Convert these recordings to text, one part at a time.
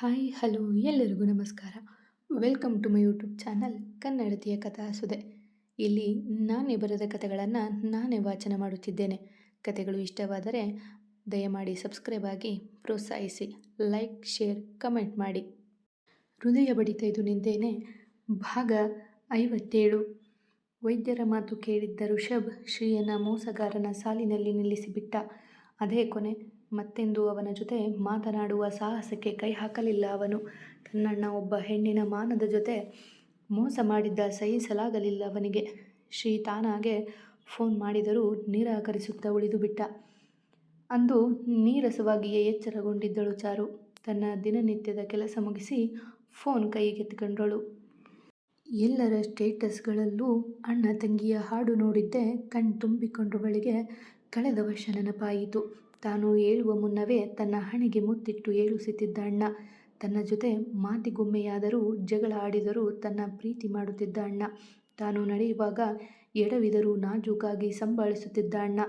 Hi, hello, ಎಲ್ಲರಿಗೂ ನಮಸ್ಕಾರ. Welcome to my YouTube channel ಕನ್ನಡತಿಯ ಕಥಾಸುದೆ ಇಲ್ಲಿ ನಾನೇ ಬರೆದ ಕಥೆಗಳನ್ನು ನಾನೇ ವಾಚನ ಮಾಡುತ್ತಿದ್ದೇನೆ. ಕಥೆಗಳು ಇಷ್ಟವಾದರೆ ದಯಮಾಡಿ ಸಬ್ಸ್ಕ್ರೈಬ್ ಆಗಿ ಪ್ರೋತ್ಸಾಹಿಸಿ. ಲೈಕ್, ಶೇರ್, ಕಮೆಂಟ್ ಮಾಡಿ. ಹೃದಯ ಬಡಿತ ಇದು ನಿಂತೇನೆ. ಭಾಗ ಐವತ್ತೇಳು. ವೈದ್ಯರ ಮಾತು ಕೇಳಿದ್ದ ಋಷಭ್ ಶ್ರೀಯನ ಮೋಸಗಾರನ ಸಾಲಿನಲ್ಲಿ ನಿಲ್ಲಿಸಿಬಿಟ್ಟ. ಅದೇ ಕೊನೆ. ಮತ್ತೆಂದು ಅವನ ಜೊತೆ ಮಾತನಾಡುವ ಸಾಹಸಕ್ಕೆ ಕೈ ಹಾಕಲಿಲ್ಲ ಅವನು. ತನ್ನಣ್ಣ ಒಬ್ಬ ಹೆಣ್ಣಿನ ಮಾನದ ಜೊತೆ ಮೋಸ ಮಾಡಿದ್ದ ಸಹಿಸಲಾಗಲಿಲ್ಲ ಅವನಿಗೆ. ಶ್ರೀ ತಾನಾಗೆ ಫೋನ್ ಮಾಡಿದರೂ ನಿರಾಕರಿಸುತ್ತಾ ಉಳಿದು ಬಿಟ್ಟ. ಅಂದು ನೀರಸವಾಗಿಯೇ ಎಚ್ಚರಗೊಂಡಿದ್ದಳು ಚಾರು. ತನ್ನ ದಿನನಿತ್ಯದ ಕೆಲಸ ಮುಗಿಸಿ ಫೋನ್ ಕೈಗೆತ್ತಿಕೊಂಡಳು. ಎಲ್ಲರ ಸ್ಟೇಟಸ್ಗಳಲ್ಲೂ ಅಣ್ಣ ತಂಗಿಯ ಹಾಡು ನೋಡಿದ್ದೆ ಕಣ್ ತುಂಬಿಕೊಂಡವಳಿಗೆ ಕಳೆದ ವರ್ಷ ನೆನಪಾಯಿತು. ತಾನು ಏಳುವ ಮುನ್ನವೇ ತನ್ನ ಹಣೆಗೆ ಮುತ್ತಿಟ್ಟು ಏಳುಸುತ್ತಿದ್ದ ಅಣ್ಣ ತನ್ನ ಜೊತೆ ಮಾತಿಗೊಮ್ಮೆಯಾದರೂ ಜಗಳ ಆಡಿದರೂ ತನ್ನ ಪ್ರೀತಿ ಮಾಡುತ್ತಿದ್ದ ಅಣ್ಣ ತಾನು ನಡೆಯುವಾಗ ಎಡವಿದರೂ ನಾಜೂಕಾಗಿ ಸಂಭಾಳಿಸುತ್ತಿದ್ದ ಅಣ್ಣ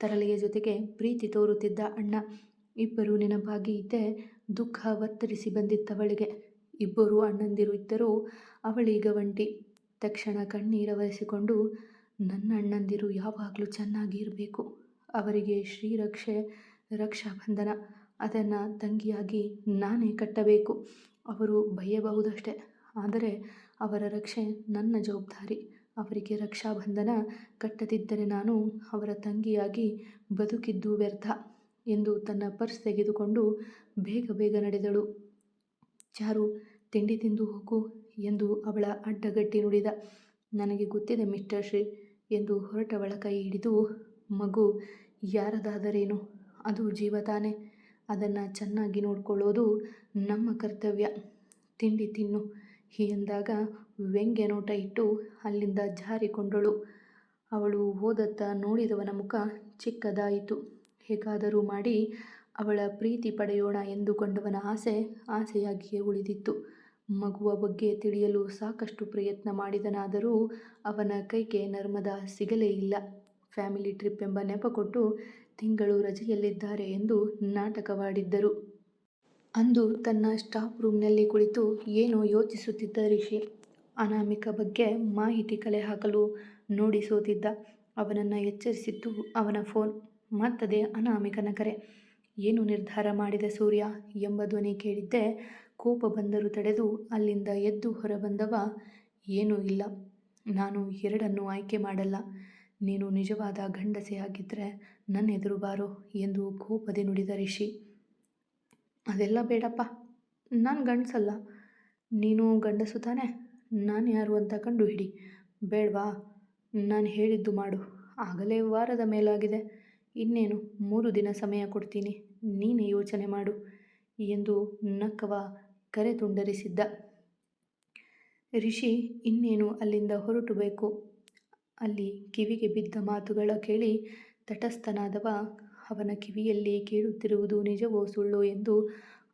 ತರಲೆಯ ಜೊತೆಗೆ ಪ್ರೀತಿ ತೋರುತ್ತಿದ್ದ ಅಣ್ಣ. ಇಬ್ಬರು ನೆನಪಾಗಿ ಇದ್ದೆ ದುಃಖ ಒತ್ತರಿಸಿ ಬಂದಿತ್ತವಳಿಗೆ. ಇಬ್ಬರು ಅಣ್ಣಂದಿರು ಇದ್ದರೂ ಅವಳೀಗ ಒಂಟಿ. ತಕ್ಷಣ ಕಣ್ಣೀರವರಿಸಿಕೊಂಡು ನನ್ನ ಅಣ್ಣಂದಿರು ಯಾವಾಗಲೂ ಚೆನ್ನಾಗಿ ಇರಬೇಕು ಅವರಿಗೆ ಶ್ರೀರಕ್ಷೆ, ರಕ್ಷಾಬಂಧನ. ಅದನ್ನು ತಂಗಿಯಾಗಿ ನಾನೇ ಕಟ್ಟಬೇಕು. ಅವರು ಬಯ್ಯಬಹುದಷ್ಟೆ ಆದರೆ ಅವರ ರಕ್ಷೆ ನನ್ನ ಜವಾಬ್ದಾರಿ. ಅವರಿಗೆ ರಕ್ಷಾಬಂಧನ ಕಟ್ಟದಿದ್ದರೆ ನಾನು ಅವರ ತಂಗಿಯಾಗಿ ಬದುಕಿದ್ದು ವ್ಯರ್ಥ ಎಂದು ತನ್ನ ಪರ್ಸ್ ತೆಗೆದುಕೊಂಡು ಬೇಗ ಬೇಗ ನಡೆದಳು. ಚಾರು ತಿಂಡಿ ತಿಂದು ಹೋಗು ಎಂದು ಅವಳ ಅಡ್ಡಗಟ್ಟಿ ನುಡಿದ. ನನಗೆ ಗೊತ್ತಿದೆ, ಮಿಸ್ಟರ್ ಶ್ರೀ ಎಂದು ಹೊರಟವಳ ಕೈ ಹಿಡಿದು ಮಗು ಯಾರದಾದರೇನು? ಅದು ಜೀವ ತಾನೆ. ಅದನ್ನು ಚೆನ್ನಾಗಿ ನೋಡಿಕೊಳ್ಳೋದು ನಮ್ಮ ಕರ್ತವ್ಯ. ತಿಂಡಿ ತಿನ್ನು. ಎಂದಾಗ ವ್ಯಂಗ್ಯ ನೋಟ ಇಟ್ಟು ಅಲ್ಲಿಂದ ಜಾರಿಕೊಂಡಳು ಅವಳು ಹೋದತ್ತ ನೋಡಿದವನ ಮುಖ ಚಿಕ್ಕದಾಯಿತು. ಹೇಗಾದರೂ ಮಾಡಿ ಅವಳ ಪ್ರೀತಿ ಪಡೆಯೋಣ ಎಂದುಕೊಂಡವನ ಆಸೆ ಆಸೆಯಾಗಿಯೇ ಉಳಿದಿತ್ತು. ಮಗುವ ಬಗ್ಗೆ ತಿಳಿಯಲು ಸಾಕಷ್ಟು ಪ್ರಯತ್ನ ಮಾಡಿದನಾದರೂ ಅವನ ಕೈಗೆ ನರ್ಮದ ಸಿಗಲೇ ಇಲ್ಲ. ಫ್ಯಾಮಿಲಿ ಟ್ರಿಪ್ ಎಂಬ ನೆಪ ಕೊಟ್ಟು ತಿಂಗಳು ರಜೆಯಲ್ಲಿದ್ದಾರೆ ಎಂದು ನಾಟಕವಾಡಿದ್ದರು. ಅಂದು ತನ್ನ ಸ್ಟಾಫ್ ರೂಮ್ನಲ್ಲಿ ಕುಳಿತು ಏನೋ ಯೋಚಿಸುತ್ತಿದ್ದ ರಿಷಿ. ಅನಾಮಿಕ ಬಗ್ಗೆ ಮಾಹಿತಿ ಕಲೆ ಹಾಕಲು ನೋಡಿ ಸೋತಿದ್ದ. ಅವನನ್ನು ಎಚ್ಚರಿಸಿತ್ತು ಅವನ ಫೋನ್. ಮತ್ತದೇ ಅನಾಮಿಕನ ಕರೆ. ಏನು ನಿರ್ಧಾರ ಮಾಡಿದ ಸೂರ್ಯ ಎಂಬ ಧ್ವನಿ ಕೇಳಿದ್ದೆ ಕೋಪ ಬಂದರೂ ತಡೆದು ಅಲ್ಲಿಂದ ಎದ್ದು ಹೊರಬಂದವ, ಏನೂ ಇಲ್ಲ. ನಾನು ಎರಡನ್ನೂ ಆಯ್ಕೆ ಮಾಡಲ್ಲ. ನೀನು ನಿಜವಾದ ಗಂಡಸೆಯಾಗಿದ್ದರೆ ನನ್ನ ಎದುರು ಬಾರೋ ಎಂದು ಕೋಪದೆ ನುಡಿದ ರಿಷಿ. ಅದೆಲ್ಲ ಬೇಡಪ್ಪ, ನಾನು ಗಂಡಸಲ್ಲ. ನೀನು ಗಂಡಸು ತಾನೆ, ನಾನು ಯಾರು ಅಂತ ಕಂಡು ಹಿಡಿ ಬೇಡವಾ, ನಾನು ಹೇಳಿದ್ದು ಮಾಡು. ಆಗಲೇ ವಾರದ ಮೇಲಾಗಿದೆ. ಇನ್ನೇನು, ಮೂರು ದಿನ ಸಮಯ ಕೊಡ್ತೀನಿ, ನೀನೇ ಯೋಚನೆ ಮಾಡು ಎಂದು ನಕ್ಕವ ಕರೆ ತುಂಡರಿಸಿದ್ದ ರಿಷಿ ಇನ್ನೇನು ಅಲ್ಲಿಂದ ಹೊರಟು ಬೇಕು? ಅಲ್ಲಿ ಕಿವಿಗೆ ಬಿದ್ದ ಮಾತುಗಳ ಕೇಳಿ ತಟಸ್ಥನಾದವ, ಅವನ ಕಿವಿಯಲ್ಲಿ ಕೇಳುತ್ತಿರುವುದು ನಿಜವೋ ಸುಳ್ಳೋ ಎಂದು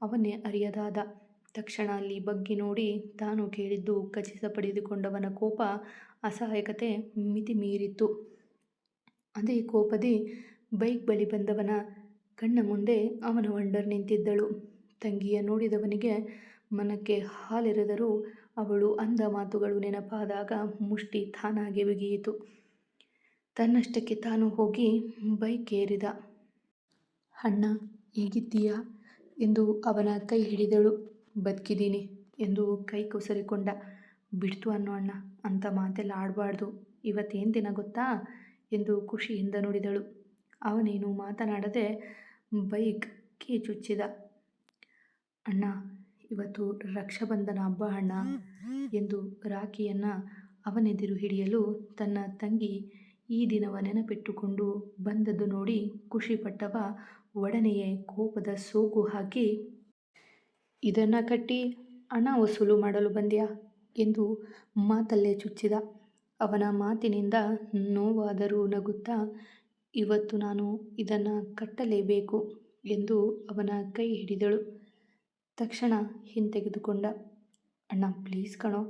ಅವನೇ ಅರಿಯದಾದ. ತಕ್ಷಣ ಅಲ್ಲಿ ಬಗ್ಗಿ ನೋಡಿ ತಾನು ಕೇಳಿದ್ದು ಖಚಿತಪಡಿಸಿಕೊಂಡವನ ಕೋಪ ಅಸಹಾಯಕತೆ ಮಿತಿ ಮೀರಿತ್ತು ಅದೇ ಕೋಪದಿ ಬೈಕ್ ಬಳಿ ಬಂದವನ ಕಣ್ಣ ಮುಂದೆ ಅವನ ವಂಡರ್ ನಿಂತಿದ್ದಳು. ತಂಗಿಯ ನೋಡಿದವನಿಗೆ ಮನಕ್ಕೆ ಹಾಲೆರೆದರೂ ಅವಳು ಅಂದ ಮಾತುಗಳು ನೆನಪಾದಾಗ ಮುಷ್ಟಿ ತಾನಾಗೆ ಬಿಗಿಯಿತು. ತನ್ನಷ್ಟಕ್ಕೆ ತಾನು ಹೋಗಿ ಬೈಕ್ ಏರಿದ ಅಣ್ಣ, ಹೇಗಿದ್ದೀಯಾ? ಎಂದು ಅವನ ಕೈ ಹಿಡಿದಳು. ಬದುಕಿದ್ದೀನಿ ಎಂದು ಕೈ ಕೊಸರಿಕೊಂಡ. ಬಿಡ್ತು ಅನ್ನೋ ಅಣ್ಣ, ಅಂತ ಮಾತೆಲ್ಲ ಆಡಬಾರ್ದು. ಇವತ್ತೇನು ದಿನ ಗೊತ್ತಾ? ಎಂದು ಖುಷಿಯಿಂದ ನುಡಿದಳು. ಅವನೇನು ಮಾತನಾಡದೆ ಬೈಕ್ ಕೀಚುಚ್ಚಿದ ಅಣ್ಣ ಇವತ್ತು ರಕ್ಷಾಬಂಧನ ಹಬ್ಬ ಅಣ್ಣ ಎಂದು ರಾಖಿಯನ್ನು ಅವನೆದಿರು ಹಿಡಿಯಲು ತನ್ನ ತಂಗಿ ಈ ದಿನವ ನೆನಪಿಟ್ಟುಕೊಂಡು ಬಂದದ್ದು ನೋಡಿ ಖುಷಿಪಟ್ಟವ ಒಡನೆಯೇ ಕೋಪದ ಸೋಗು ಹಾಕಿ ಇದನ್ನು ಕಟ್ಟಿ ಹಣ ವಸೂಲು ಮಾಡಲು ಬಂದ್ಯಾ? ಎಂದು ಮಾತಲ್ಲೇ ಚುಚ್ಚಿದ. ಅವನ ಮಾತಿನಿಂದ ನೋವಾದರೂ ನಗುತ್ತಾ ಇವತ್ತು ನಾನು ಇದನ್ನು ಕಟ್ಟಲೇಬೇಕು ಎಂದು ಅವನ ಕೈ ಹಿಡಿದಳು. ತಕ್ಷಣ ಹಿಂತೆಗೆದುಕೊಂಡ, ಅಣ್ಣ ಪ್ಲೀಸ್ ಕಣೋ,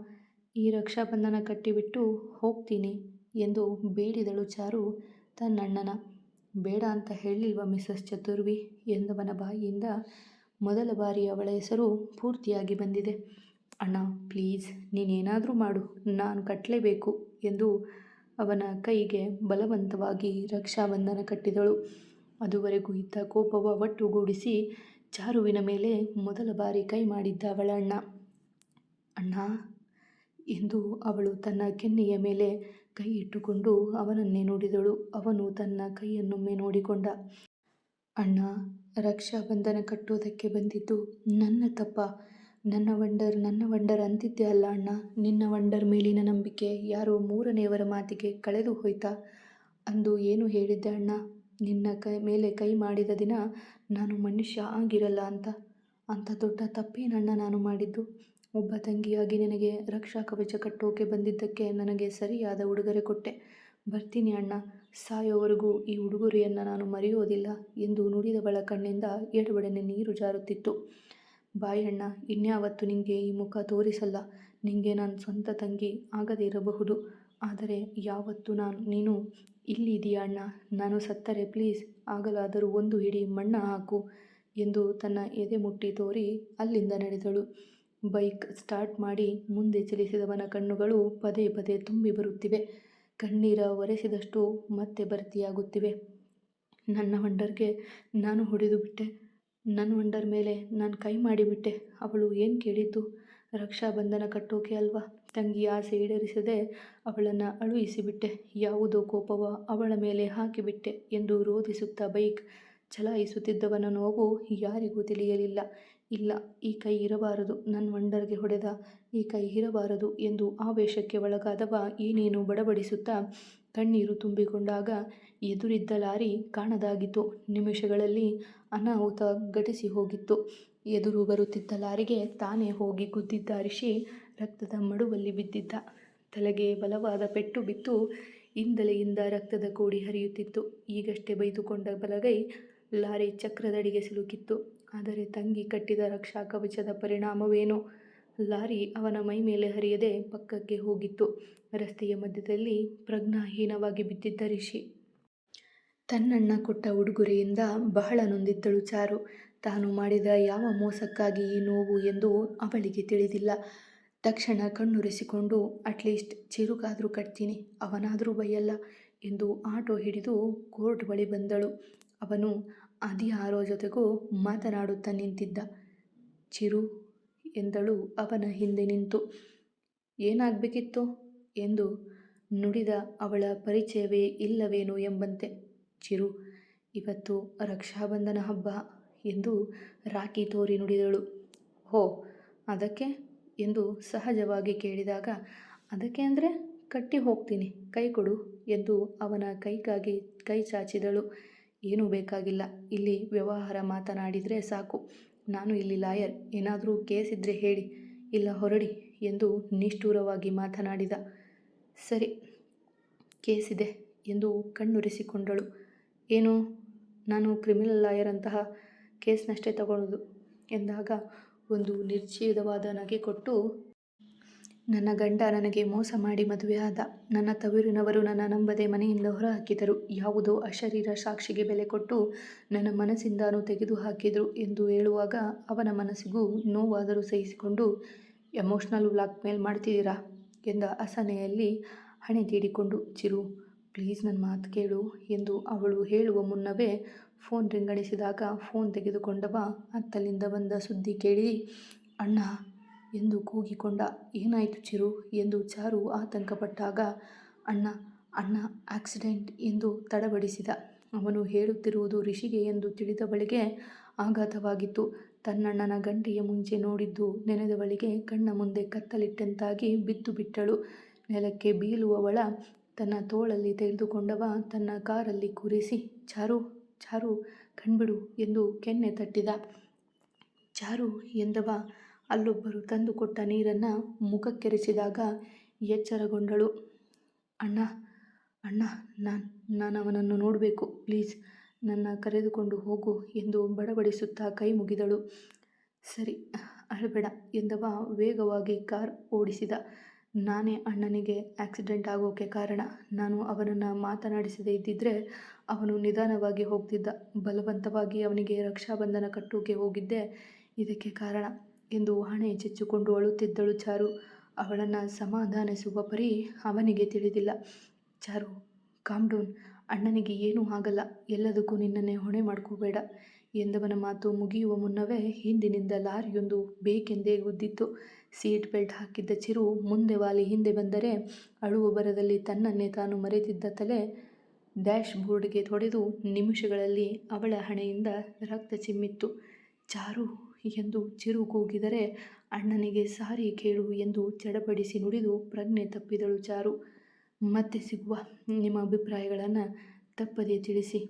ಈ ರಕ್ಷಾಬಂಧನ ಕಟ್ಟಿಬಿಟ್ಟು ಹೋಗ್ತೀನಿ ಎಂದು ಬೇಡಿದಳು ಚಾರು ತನ್ನಣ್ಣನ. ಬೇಡ ಅಂತ ಹೇಳಿಲ್ವ, ಮಿಸಸ್ ಚತುರ್ವಿ? ಎಂದವನ ಬಾಯಿಯಿಂದ ಮೊದಲ ಬಾರಿ ಅವಳ ಹೆಸರು ಪೂರ್ತಿಯಾಗಿ ಬಂದಿದೆ. ಅಣ್ಣ ಪ್ಲೀಸ್ ನೀನೇನಾದರೂ ಮಾಡು, ನಾನು ಕಟ್ಟಲೇಬೇಕು ಎಂದು ಅವನ ಕೈಗೆ ಬಲವಂತವಾಗಿ ರಕ್ಷಾಬಂಧನ ಕಟ್ಟಿದಳು. ಅದುವರೆಗೂ ಇದ್ದ ಕೋಪವ ಒಟ್ಟುಗೂಡಿಸಿ ಚಾರುವಿನ ಮೇಲೆ ಮೊದಲ ಬಾರಿ ಕೈ ಮಾಡಿದ್ದ ಅವಳ ಅಣ್ಣ. ಅಣ್ಣ ಎಂದು ಅವಳು ತನ್ನ ಕೆನ್ನೆಯ ಮೇಲೆ ಕೈ ಇಟ್ಟುಕೊಂಡು ಅವನನ್ನೇ ನೋಡಿದಳು. ಅವನು ತನ್ನ ಕೈಯನ್ನೊಮ್ಮೆ ನೋಡಿಕೊಂಡ. ಅಣ್ಣ, ರಕ್ಷಾ ಬಂಧನ ಕಟ್ಟೋದಕ್ಕೆ ಬಂದಿದ್ದು ನನ್ನ ತಪ್ಪ. ನನ್ನ ವಂಡರ್ ನನ್ನ ವಂಡರ್ ಅಂತಿದ್ದೆ ಅಲ್ಲ ಅಣ್ಣ. ನಿನ್ನ ವಂಡರ್ ಮೇಲಿನ ನಂಬಿಕೆ ಯಾರೋ ಮೂರನೆಯವರ ಮಾತಿಗೆ ಕಳೆದು ಹೋಯ್ತಾ? ಅಂದು ಏನು ಹೇಳಿದ್ದೆ ಅಣ್ಣ. ನಿನ್ನ ಕೈ, ಮೇಲೆ ಕೈ ಮಾಡಿದ ದಿನ ನಾನು ಮನುಷ್ಯ ಆಗಿರಲ್ಲ ಅಂತ. ಅಂಥ ದೊಡ್ಡ ತಪ್ಪೇನಣ್ಣ ನಾನು ಮಾಡಿದ್ದು? ಒಬ್ಬ ತಂಗಿಯಾಗಿ ನಿನಗೆ ರಕ್ಷಾ ಕವಚ ಕಟ್ಟೋಕೆ ಬಂದಿದ್ದಕ್ಕೆ ನನಗೆ ಸರಿಯಾದ ಉಡುಗೊರೆ ಕೊಟ್ಟೆ. ಬರ್ತೀನಿ ಅಣ್ಣ. ಸಾಯೋವರೆಗೂ ಈ ಉಡುಗೊರೆಯನ್ನು ನಾನು ಮರೆಯೋದಿಲ್ಲ ಎಂದು ನುಡಿದವಳ ಕಣ್ಣಿಂದ ಎಡಬಡನೆ ನೀರು ಜಾರುತ್ತಿತ್ತು. ಬಾಯಣ್ಣ ಇನ್ಯಾವತ್ತು ನಿನಗೆ ಈ ಮುಖ ತೋರಿಸಲ್ಲ. ನಿನಗೆ ನಾನು ಸ್ವಂತ ತಂಗಿ ಆಗದೇ ಇರಬಹುದು. ಆದರೆ ಯಾವತ್ತು ನಾನು, ನೀನು ಇಲ್ಲಿದೆಯಾ ಅಣ್ಣ? ನಾನು ಸತ್ತರೆ, ಪ್ಲೀಸ್. ಆಗಲಾದರೂ ಒಂದು ಹಿಡಿ ಮಣ್ಣ ಹಾಕು ಎಂದು ತನ್ನ ಎದೆ ಮುಟ್ಟಿ ತೋರಿ ಅಲ್ಲಿಂದ ನಡೆದಳು. ಬೈಕ್ ಸ್ಟಾರ್ಟ್ ಮಾಡಿ ಮುಂದೆ ಚಲಿಸಿದವನ ಕಣ್ಣುಗಳು ಪದೇ ಪದೇ ತುಂಬಿ ಬರುತ್ತಿವೆ. ಕಣ್ಣೀರ ಒರೆಸಿದಷ್ಟು ಮತ್ತೆ ಭರ್ತಿಯಾಗುತ್ತಿವೆ. ನನ್ನ ಹೊಂಡರ್ಗೆ ನಾನು ಹೊಡೆದು ಬಿಟ್ಟೆ. ನನ್ನ ಹೊಂಡರ್ ಮೇಲೆ ನಾನು ಕೈ ಮಾಡಿಬಿಟ್ಟೆ. ಅವಳು ಏನು ಕೇಳಿದ್ದು? ರಕ್ಷಾಬಂಧನ ಕಟ್ಟೋಕೆ ಅಲ್ವಾ? ತಂಗಿ ಆಸೆ ಈಡೇರಿಸದೆ ಅವಳನ್ನು ಅಳುಹಿಸಿಬಿಟ್ಟೆ. ಯಾವುದೋ ಕೋಪವ ಅವಳ ಮೇಲೆ ಹಾಕಿಬಿಟ್ಟೆ ಎಂದು ರೋಧಿಸುತ್ತಾ ಬೈಕ್ ಚಲಾಯಿಸುತ್ತಿದ್ದವನ ನೋವು ಯಾರಿಗೂ ತಿಳಿಯಲಿಲ್ಲ. ಇಲ್ಲ, ಈ ಕೈ ಇರಬಾರದು ನನ್ನ ವಂಡರ್ಗೆ ಹೊಡೆದ ಈ ಕೈ ಇರಬಾರದು ಎಂದು ಆವೇಶಕ್ಕೆ ಒಳಗಾದವ ಏನೇನು ಬಡಬಡಿಸುತ್ತಾ ಕಣ್ಣೀರು ತುಂಬಿಕೊಂಡಾಗ ಎದುರಿದ್ದ ಲಾರಿ ಕಾಣದಾಗಿತ್ತು. ನಿಮಿಷಗಳಲ್ಲಿ ಅನಾಹುತ ಘಟಿಸಿ ಹೋಗಿತ್ತು. ಎದುರು ಬರುತ್ತಿದ್ದ ಲಾರಿಗೆ ತಾನೇ ಹೋಗಿ ಗುದ್ದಿದ್ದ ರಕ್ತದ ಮಡುವಲ್ಲಿ ಬಿದ್ದಿದ್ದ. ತಲೆಗೆ ಬಲವಾದ ಪೆಟ್ಟು ಬಿತ್ತು. ಹಿಂದಲೆಯಿಂದ ರಕ್ತದ ಕೋಡಿ ಹರಿಯುತ್ತಿತ್ತು. ಈಗಷ್ಟೇ ಬೈದುಕೊಂಡ ಬಲಗೈ ಲಾರಿ ಚಕ್ರದಡಿಗೆ ಸಿಲುಕಿತ್ತು. ಆದರೆ ತಂಗಿ ಕಟ್ಟಿದ ರಕ್ಷಾ ಕವಚದ ಪರಿಣಾಮವೇನು? ಲಾರಿ ಅವನ ಮೈ ಮೇಲೆ ಹರಿಯದೆ ಪಕ್ಕಕ್ಕೆ ಹೋಗಿತ್ತು. ರಸ್ತೆಯ ಮಧ್ಯದಲ್ಲಿ ಪ್ರಜ್ಞಾಹೀನವಾಗಿ ಬಿದ್ದಿದ್ದ ರಿಷಿ. ತನ್ನಣ್ಣ ಕೊಟ್ಟ ಉಡುಗೊರೆಯಿಂದ ಬಹಳ ನೊಂದಿದ್ದಳು ಚಾರು. ತಾನು ಮಾಡಿದ ಯಾವ ಮೋಸಕ್ಕಾಗಿ ಈ ನೋವು ಎಂದು ಅವಳಿಗೆ ತಿಳಿದಿಲ್ಲ. ತಕ್ಷಣ ಕಣ್ಣುರಿಸಿಕೊಂಡು, ಅಟ್ಲೀಸ್ಟ್ ಚಿರುಕಾದರೂ ಕಟ್ತೀನಿ, ಅವನಾದರೂ ಬೈಯಲ್ಲ ಎಂದು ಆಟೋ ಹಿಡಿದು ಕೋರ್ಟ್ ಬಳಿ ಬಂದಳು. ಅವನು ಅದ್ಯಾರೋ ಜೊತೆಗೂ ಮಾತನಾಡುತ್ತಾ ನಿಂತಿದ್ದ. ಚಿರು ಎಂದಳು ಅವನ ಹಿಂದೆ ನಿಂತು. ಏನಾಗಬೇಕಿತ್ತು? ಎಂದು ನುಡಿದ ಅವಳ ಪರಿಚಯವೇ ಇಲ್ಲವೇನೋ ಎಂಬಂತೆ. ಚಿರು, ಇವತ್ತು ರಕ್ಷಾಬಂಧನ ಹಬ್ಬ ಎಂದು ರಾಖಿ ತೋರಿ ನುಡಿದಳು. ಹೋ, ಅದಕ್ಕೆ? ಎಂದು ಸಹಜವಾಗಿ ಕೇಳಿದಾಗ, ಅದಕ್ಕೆ ಅಂದರೆ ಕಟ್ಟಿ ಹೋಗ್ತೀನಿ, ಕೈ ಕೊಡು ಎಂದು ಅವನ ಕೈಗಾಗಿ ಕೈ ಚಾಚಿದಳು. ಏನೂ ಬೇಕಾಗಿಲ್ಲ, ಇಲ್ಲಿ ವ್ಯವಹಾರ ಮಾತನಾಡಿದರೆ ಸಾಕು. ನಾನು ಇಲ್ಲಿ ಲಾಯರ್, ಏನಾದರೂ ಕೇಸ್ ಇದ್ದರೆ ಹೇಳಿ, ಇಲ್ಲ ಹೊರಡಿ ಎಂದು ನಿಷ್ಠೂರವಾಗಿ ಮಾತನಾಡಿದ. ಸರಿ, ಕೇಸ್ ಇದೆ ಎಂದು ಕಣ್ಣುರಿಸಿಕೊಂಡಳು. ಏನು, ನಾನು ಕ್ರಿಮಿನಲ್ ಲಾಯರ್ ಅಂತಹ ಕೇಸ್ನಷ್ಟೇ ತಗೊಳ್ಳೋದು ಎಂದಾಗ ಒಂದು ನಿರ್ಜೀವವಾದ ನಗೆ ಕೊಟ್ಟು, ನನ್ನ ಗಂಡ ನನಗೆ ಮೋಸ ಮಾಡಿ ಮದುವೆ ಆದ. ನನ್ನ ತವರಿನವರು ನನ್ನ ನಂಬದೆ ಮನೆಯಿಂದ ಹೊರಹಾಕಿದರು. ಯಾವುದೋ ಅಶರೀರ ಸಾಕ್ಷಿಗೆ ಬೆಲೆ ಕೊಟ್ಟು ನನ್ನ ಮನಸ್ಸಿಂದಾನು ತೆಗೆದು ಹಾಕಿದರು ಎಂದು ಹೇಳುವಾಗ ಅವನ ಮನಸ್ಸಿಗೂ ನೋವಾದರೂ ಸಹಿಸಿಕೊಂಡು, ಎಮೋಷ್ನಲ್ ಬ್ಲಾಕ್ ಮೇಲ್ ಮಾಡ್ತಿದ್ದೀರಾ? ಎಂದ ಅಸನೆಯಲ್ಲಿ ಹಣೆ ತೀಡಿಕೊಂಡು ಚಿರು ಪ್ಲೀಸ್ ನನ್ನ ಮಾತು ಕೇಳು ಎಂದು ಅವಳು ಹೇಳುವ ಮುನ್ನವೇ ಫೋನ್ ರಿಂಗಣಿಸಿದಾಗ ಫೋನ್ ತೆಗೆದುಕೊಂಡವ ಅತ್ತಲಿಂದ ಬಂದ ಸುದ್ದಿ ಕೇಳಿ, ಅಣ್ಣ, ಎಂದು ಕೂಗಿಕೊಂಡ. ಏನಾಯಿತು ಚಿರು? ಎಂದು ಚಾರು ಆತಂಕಪಟ್ಟಾಗ, ಅಣ್ಣ ಅಣ್ಣ, ಆಕ್ಸಿಡೆಂಟ್ ಎಂದು ತಡಬಡಿಸಿದ. ಅವನು ಹೇಳುತ್ತಿರುವುದು ರಿಷಿಗೆ ಎಂದು ತಿಳಿದವಳಿಗೆ ಆಘಾತವಾಗಿತ್ತು. ತನ್ನಣ್ಣನ ಗಂಟೆಯ ಮುಂಚೆ ನೋಡಿದ್ದು ನೆನೆದವಳಿಗೆ ಕಣ್ಣ ಮುಂದೆ ಕತ್ತಲಿಟ್ಟಂತಾಗಿ ಬಿದ್ದು ಬಿಟ್ಟಳು. ನೆಲಕ್ಕೆ ಬೀಳುವವಳ ತನ್ನ ತೋಳಲ್ಲಿ ತೆಗೆದುಕೊಂಡವ ತನ್ನ ಕಾರಲ್ಲಿ ಕೂರಿಸಿ, ಚಾರು ಚಾರು, ಕಣ್ಬಿಡು ಎಂದು ಕೆನ್ನೆ ತಟ್ಟಿದ. ಚಾರು ಎಂದವ. ಅಲ್ಲೊಬ್ಬರು ತಂದುಕೊಟ್ಟ ನೀರನ್ನು ಮುಖಕ್ಕೆರೆಸಿದಾಗ ಎಚ್ಚರಗೊಂಡಳು. ಅಣ್ಣ ಅಣ್ಣ, ನಾನು ನಾನು ಅವನನ್ನು ನೋಡಬೇಕು, ಪ್ಲೀಸ್. ನನ್ನ ಕರೆದುಕೊಂಡು ಹೋಗು ಎಂದು ಬಡಬಡಿಸುತ್ತಾ ಕೈ ಮುಗಿದಳು. ಸರಿ, ಅಳಬೇಡ ಎಂದವ ವೇಗವಾಗಿ ಕಾರ್ ಓಡಿಸಿದ. ನಾನೇ ಅಣ್ಣನಿಗೆ ಆಕ್ಸಿಡೆಂಟ್ ಆಗೋಕೆ ಕಾರಣ. ನಾನು ಅವನನ್ನು ಮಾತನಾಡಿಸದೇ ಇದ್ದಿದ್ದರೆ ಅವನು ನಿಧಾನವಾಗಿ ಹೋಗ್ತಿದ್ದ. ಬಲವಂತವಾಗಿ ಅವನಿಗೆ ರಕ್ಷಾಬಂಧನ ಕಟ್ಟೋಕೆ ಹೋಗಿದ್ದೆ. ಇದಕ್ಕೆ ಕಾರಣ? ಎಂದು ಹಣೆ ಚೆಚ್ಚಿಕೊಂಡು ಅಳುತ್ತಿದ್ದಳು ಚಾರು. ಅವಳನ್ನು ಸಮಾಧಾನಿಸುವ ಪರಿ ಅವನಿಗೆ ತಿಳಿದಿಲ್ಲ. ಚಾರು ಕಾಮ್ ಡೌನ್ ಅಣ್ಣನಿಗೆ ಏನೂ ಆಗಲ್ಲ. ಎಲ್ಲದಕ್ಕೂ ನಿನ್ನನ್ನೇ ಹೊಣೆ ಮಾಡ್ಕೋಬೇಡ. ಎಂದವನ ಮಾತು ಮುಗಿಯುವ ಮುನ್ನವೇ ಹಿಂದಿನಿಂದ ಲಾರಿಯೊಂದು ಬೇಕೆಂದೇ ಗುದ್ದಿತ್ತು ಸೀಟ್ ಬೆಲ್ಟ್ ಹಾಕಿದ್ದ ಚಿರು ಮುಂದೆ ವಾಲಿ ಹಿಂದೆ ಬಂದರೆ ಅಳುವ ಬರದಲ್ಲಿ ತನ್ನನ್ನೇ ತಾನು ಮರೆತಿದ್ದ ತಲೆ ಡ್ಯಾಶ್ ಬೋರ್ಡ್ಗೆ ತೊಡೆದು ನಿಮಿಷಗಳಲ್ಲಿ ಅವಳ ಹಣೆಯಿಂದ ರಕ್ತ ಚಿಮ್ಮಿತ್ತು. ಚಾರು ಎಂದು ಚಿರು ಕೂಗಿದರೆ, ಅಣ್ಣನಿಗೆ ಸಾರಿ ಕೇಳು ಎಂದು ಚಡಪಡಿಸಿ ನುಡಿದು ಪ್ರಜ್ಞೆ ತಪ್ಪಿದಳು ಚಾರು. ಮತ್ತೆ ಸಿಗುವ ನಿಮ್ಮ ಅಭಿಪ್ರಾಯಗಳನ್ನು ತಪ್ಪದೇ ತಿಳಿಸಿ.